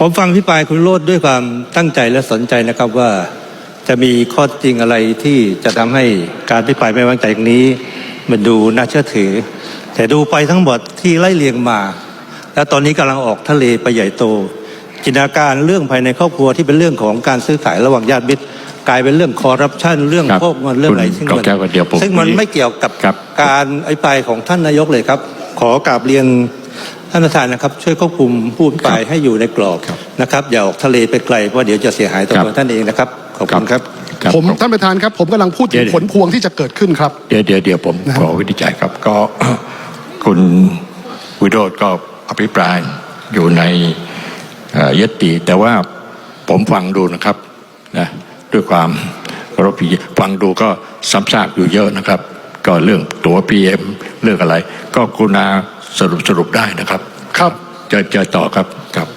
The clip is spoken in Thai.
ผมฟังพี่ปายคุณโรดด้วยความตั้งใจและสนใจนะครับว่าจะมีข้อจริงอะไรที่จะทำให้การพิปรายไม่ไว้วางใจครั้งนี้ มันดูน่าเชื่อถือ แต่ดูไปทั้งหมดที่ไล่เลียงมา แล้วตอนนี้กำลังออกทะเลไปใหญ่โต จินตนาการเรื่องภายในครอบครัวที่เป็นเรื่องของการซื้อขายระหว่างญาติมิตรกลายเป็นเรื่องคอร์รัปชันเรื่องครับพวกมันเรื่องอะไรคุณซึ่งกอบแก้วก็เดี๋ยวผมซึ่งมันคุยไม่เกี่ยวกับครับการอภิปรายของท่านนายกเลยครับ ขอกราบเรียน ท่านประธานนะครับช่วยควบคุมผู้อภิปรายให้อยู่ในกรอบครับนะครับอย่าออกทะเลไปไกลเพราะเดี๋ยวจะเสียหายต่อครับตัวท่านเองนะครับขอบคุณครับครับผมท่านประธานครับ ผมกำลังพูดถึเดี๋งยวผลพวงที่จะเกิดขึ้นครับเดี๋ยวเดี๋ยวเดี๋ยวผมนะขอวินิจฉัยครับก็คุณวิโรธก็อภิปรายอยู่ในเอ่อยติแต่ว่าผมฟังดูนะครับนะด้วยความเคารพพี่ฟังดูก็ซ้ำซากอยู่เยอะนะครับ ก็เรื่องตัวพีเอ็มเรื่องอะไร ก็กรุณา สรุปสรุปได้นะครับ ครับเจอเจอต่อครับครับ